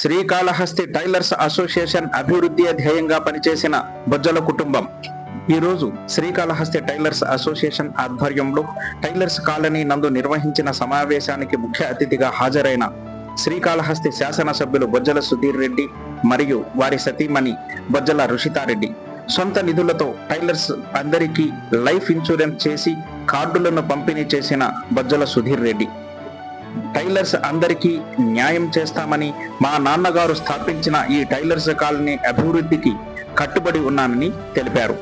Srikalahasti tailors association అభివృద్ధి ధ్యేయంగా పనిచేసిన బొజ్జల కుటుంబం. ఈ రోజు శ్రీకాళహస్తి టైలర్స్ అసోసియేషన్ ఆధ్వర్యంలో టైలర్స్ కాలనీ నందు నిర్వహించిన సమావేశానికి ముఖ్య అతిథిగా హాజరైన శ్రీకాళహస్తి శాసనసభ్యులు బొజ్జల సుధీర్ రెడ్డి మరియు వారి సతీమణి బొజ్జల రుషితారెడ్డి. సొంత నిధులతో టైలర్స్ అందరికీ లైఫ్ ఇన్సూరెన్స్ చేసి కార్డులను పంపిణీ చేసిన బొజ్జల సుధీర్ రెడ్డి. టైలర్స్ అందరికీ న్యాయం చేస్తామని మా నాన్నగారు స్థాపించిన ఈ టైలర్స్ కాలనీ అభివృద్ధికి కట్టుబడి ఉన్నానని తెలిపారు.